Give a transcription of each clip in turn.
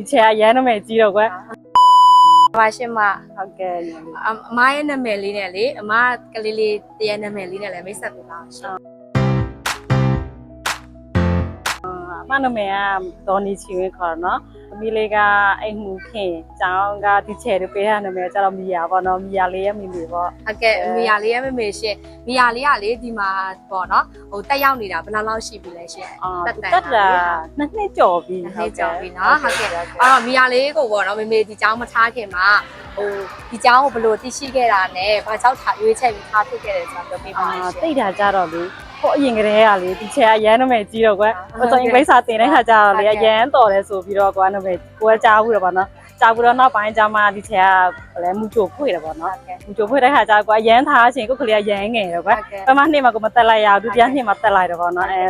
ဒီချက်ကရမ်းနာမည်ကြီးတော့ကွယ်ပါရှင်မဟုတ်ကဲ့ညီလေးအအမရဲ့နာမည်လေးနဲ့လေအမကလေးလေးတရဲ့နာမည်လေးနဲ့လည်းမိတ်ဆက်ပေးပါအောင်ရှင် မနာမည်ကဒေါ်နီချီဝင်းခေါ်တော့နော်သမီးလေးကအိမ်မှုခင်ကျောင်းကဒီချဲတွေပေးရနာမည်ကျတော့မီယာပေါ့နော်မီယာလေးရဲ့မိမိပေါ့ ဟုတ်ကဲ့မိယာလေးရဲ့မမေရှင်မိယာလေးကလေဒီမှာပေါ့နော်ဟိုတက်ရောက်နေတာဘယ်လောက်လောက်ရှိပြီလဲရှင် အာ တက်တန် တက်တာနှစ်နှစ်ကျော်ပြီ နှစ်ကြောင်ပြီနော်ဟုတ်ကဲ့အဲ့တော့မိယာလေးကိုပေါ့နော်မမေဒီเจ้าမထားခင်မှာဟိုဒီเจ้าကိုဘယ်လိုသိရှိခဲ့တာနဲ့ဘာကြောင့်ထားရွေးချက်ပြီးထားဖြစ်ခဲ့တယ်ဆိုတာပြောပြပါ အာ ဦးရှင် တိတ်တာကြတော့လေ ဟိုအရင်ကတည်းကလေဒီချက်ကရမ်းနာမည်ကြီးတော့ကွယ်ဟုတ်ဟိုကဲ့ဆိုအင်္ဂလိပ်စာသင်တဲ့ခါကျတော့လေဟုတ်ကဲ့အရန်တော်တယ်ဆိုပြီးတော့ကွာနာမည်ကိုယ်ကကြားဘူးတော့ဗောနော်ကြားဘူးတော့နောက်ပိုင်းကျမှဒီချက်ကဘယ်လဲမူချိုဖွေတယ်ဗောနော်ဟုတ်ကဲ့မူချိုဖွေတဲ့ခါကျတော့ကွာအရန်ထားချင်းကိုယ်ကလေးကရမ်းငယ်တယ်ကွယ်ဟုတ်ကဲ့ပထမနှစ်မှာကိုမတက်လိုက်ရဘူးဒုတိယနှစ်မှာတက်လိုက်တော့ဗောနော်အဲ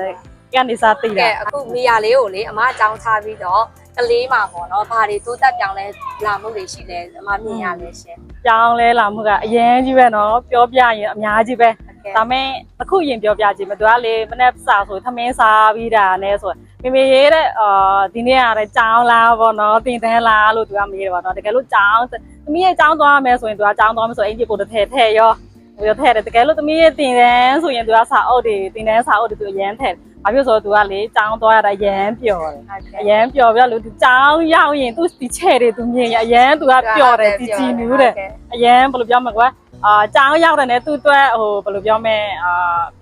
ကနေစားသိကဲတာအခုမိယာလေးကိုလေအမအကြောင်းထားပြီးတော့ကလေးမှာပေါ့နော်ဘာတွေတိုးတက်ပြောင်းလဲလာမှုတွေရှိလဲအမမြင်ရလဲရှင်ကြောင်းလဲလာမှုကအရန်ကြီးပဲနော်ပြောပြရင်အများကြီးပဲဟုတ်ကဲ့ ဒါမဲ့အခုရင်ပြောပြကြည့်မသူကလေမနေ့စာဆိုသမင်းစားပြီးတာနဲ့ဆိုမေမေရေးတဲ့အာဒီနေ့ကလည်းကြောင်းလားဗောနော်တင်တန်းလားလို့သူကမေးတယ်ဗောနော်တကယ်လို့ကြောင်းသမီးရဲ့ကြောင်းသွားမယ်ဆိုရင်သူကကြောင်းသွားမယ်ဆိုရင်အင်ကြီးကိုတစ်ထည့်ထည့်ရောဟိုရောထည့်တယ်တကယ်လို့သမီးရဲ့တင်တန်းဆိုရင်သူကစာအုပ်တွေတင်တန်းစာအုပ်တွေသူအရန်ထည့်ဘာဖြစ်လို့ဆိုတော့သူကလေကြောင်းသွားရတာအရန်ပျော်တယ်ဟုတ်ကဲ့အရန်ပျော်ပြလို့သူကြောင်းရောက်ရင်သူဒီချဲ့တွေသူမြင်ရအရန်သူကပျော်တယ်ကြည်ကြည်နူးတယ်အရန်ဘယ်လိုပြောမလဲကွာ အာကြောင်းရောက်တယ်နဲ့သူ့အတွက်ဟိုဘယ်လိုပြောမလဲအာ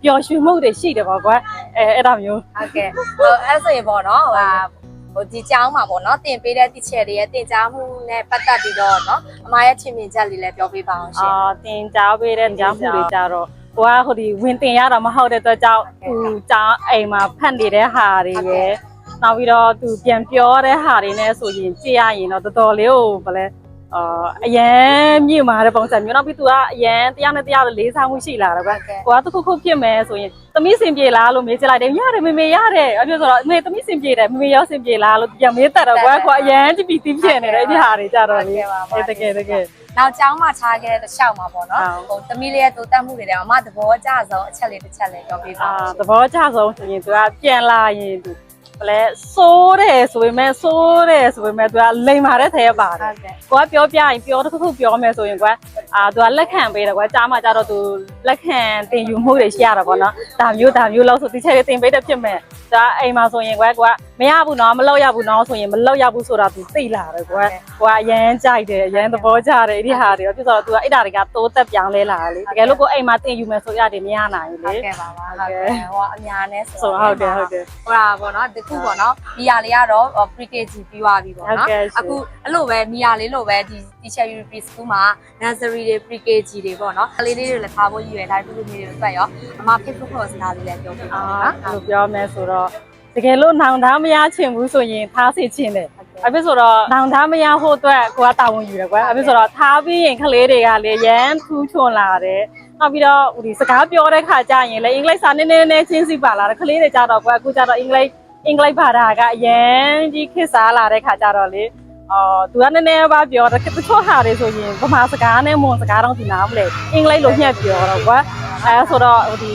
ပျော်ရွှင်မှုတွေရှိတယ်ပေါ့ကွာအဲအဲ့ဒါမျိုးဟုတ်ကဲ့ဟိုအဲ့ဆိုရင်ပေါ့နော်ဟိုဟာဟိုဒီကျောင်းမှာပေါ့နော်တင်ပေးတဲ့တီချယ်တွေရဲ့တင်ကြားမှုနဲ့ပတ်သက်ပြီးတော့နော်အမရဲ့ချင်မြင်ချက်လေးလည်းပြောပြပါအောင်ရှင်အာတင်ကြားပေးတဲ့ကြောင်းမှုတွေကြတော့ကိုကဟိုဒီဝင်တင်ရတာမဟုတ်တဲ့အတွက်ကြောင့်သူကြောင်းအိမ်မှာဖတ်နေတဲ့ဟာတွေရယ်နောက်ပြီးတော့သူပြန်ပြောတဲ့ဟာတွေနဲ့ဆိုရင်ကြည့်ရရင်တော့တော်တော်လေးကိုဘယ်လဲ အာအရန်မြင့်မာတဲ့ပုံစံမျိုးနောက်ပြီးသူကအရန်တရားနဲ့တရားလေးစားမှုရှိလာတယ်ကွာကိုကတစ်ခုခုဖြစ်မယ်ဆိုရင်သမီးစင်ပြေလားလို့မေးကြည့်လိုက်တယ်ရတယ်မေမေရတယ်အဲ့ပြောဆိုတော့အမေသမီးစင်ပြေတယ်မေမေရောစင်ပြေလားလို့ပြန်မေးတတ်တော့ကွာကိုကအရန်ကြည့်ပြီးသိဖြစ်နေတယ်အဲ့ဒီဟာတွေကြတော့လေအဲ့တကယ်တကယ်နောက်ကျောင်းမှာထားခဲ့တဲ့ရှောက်မှာပေါ့နော်ဟုတ်ဟိုသမီးလေးရဲ့တိုးတက်မှုတွေလည်းအမသဘောကျဆုံးအချက်လေးတစ်ချက်လေးပြောပြပါအာအောင်သဘောကျဆုံးဆိုရင်သူကပြန်လာရင်သူဘ လဲစိုးတယ်ဆိုပေမဲ့စိုးတယ်ဆိုပေမဲ့သူကလိမ်မာတဲ့ထဲပါတယ်ဟုတ်ကဲ့ကိုကပြောပြရင်ပြောတစ်ခုခုပြောမယ်ဆိုရင်ကွာအာသူကလက်ခံပေးတယ်ကွာကြားမှာကြတော့သူလက်ခံတင်ယူမှုတွေရှိရတာပေါ့နော်ဒါမျိုးဒါမျိုးလို့ဆိုဒီချက်တွေတင်ပေးတဲ့ဖြစ်မယ်ဒါအိမ်မှာဆိုရင်ကွာကိုကမရဘူးနော်မလောက်ရဘူးနော်ဆိုရင်မလောက်ရဘူးဆိုတာသူသိလာတယ်ကွာကိုကအရန်ကြိုက်တယ်အရန်သဘောကျတယ်အဲ့ဒီဟာတွေပြဆိုတော့သူကအဲ့ဒါတွေကတိုးတက်ပြောင်းလဲလာတယ်လေတကယ်လို့ကိုအိမ်မှာတင်ယူမယ်ဆိုရတယ်မရနိုင်ဘူးဟုတ်လေကဲ့ပါပါဟုတ်ကဲ့ဟိုအများနဲ့ဆိုဟုတ်တယ်ဟုတ်တယ်ဟိုဟာပေါ့နော်ဒီခုပေါ့နော်မီယာလေးကတော့ pre-KG ပြီးသွားပြီပေါ့ဟုတ်နော်ကဲ့ရှင်အခုအဲ့လိုပဲမီယာလေးလိုပဲဒီ teacher Europe school မှာ nursery တွေ pre-KG တွေပေါ့နော်ကလေးလေးတွေလည်းထားဖို့ရည်ရွယ်ထားပြီးမျိုးတွေပတ်ရောအမ Facebook ပေါ်စတာလေးလည်းပြောပြပါအာဦးနော်ဘယ်လိုပြောမယ်ဆိုတော့တကယ်လို့နောင်တမရချင်ဘူးဆိုရင်ထားစီချင်တယ်အဖြစ်ဆိုတော့နောင်တမရဖို့အတွက်ကိုကတာဝန်ယူတယ်ကွာအဖြစ်ဆိုတော့ထားပြီးရင်ကလေးတွေကလေရမ်းထူးချွန်လာတယ်နောက်ပြီးတော့ဟိုဒီစကားပြောတဲ့ခါကျရင်လေအင်္ဂလိပ်စာနည်းနည်းနည်းချင်းစီပါလာတယ်ကလေးတွေကြတော့ကွာအခုကြတော့အင်္ဂလိပ် အင်္ဂလိပ်ဘာသာကအရန်ကြီးခေတ်စားလာတဲ့ခါကျတော့လေအော်သူကနည်းနည်းပါပြောတယ်တချို့ဟာတွေဆိုရင်ဗမာစကားနဲ့မွန်စကားတော့ဒီနားမလဲအင်္ဂလိပ်လိုညှက်ပြောတော့ကွာအဲဆိုတော့ဟိုဒီ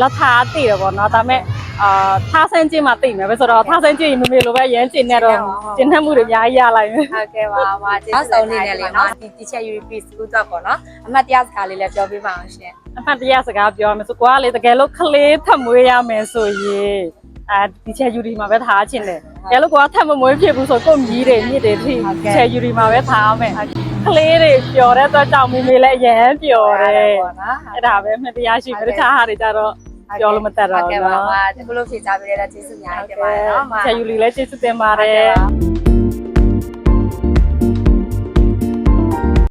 လက်ထားသိတယ်ပေါ့နော်ဒါပေမဲ့အာထားဆန်းချင်းမှသိမယ်ပဲဆိုတော့ထားဆန်းချင်းရင်မမေလိုပဲအရန်ကျင်နေတော့ကျင်နှက်မှုတွေအများကြီးရလိုက်မယ်ဟုတ်ကဲ့ပါပါကျေးဇူးဆုံးနေတယ်လေနော်ဒီ teacher Europe school တော့ပေါ့နော်အမတ်တရားစကားလေးလည်းပြောပြပါအောင်ရှင်အမှန်တရားစကားပြောမယ်ဆိုကိုကလေတကယ်လို့ကလေးထပ်မွေးရမယ်ဆိုရင် အဲဒီချက်ယူဒီမှာပဲထားချင်တယ်။ဒါလို့ကိုကထပ်မမွေးဖြစ်ဘူးဆိုကိုမြည်တယ်မြစ်တယ်ထိချက်ယူဒီမှာပဲထားမယ်။ကလေးတွေပျော်တဲ့အတွက်ကြောင့်မိမိလည်းအရန်ပျော်တယ်ပေါ့နော်။အဲ့ဒါပဲအမှန်တရားရှိတယ်တခြားဟာတွေကြတော့ပြောလို့မတတ်တော့ဟုတ်ဘူးကဲ့ပါနော်ပါဒီလိုဖြေချပေးတဲ့ကျေးဇူးများတင်ပါတယ်နော်ချက်ယူလီလည်းကျေးဇူးတင်ပါတယ်။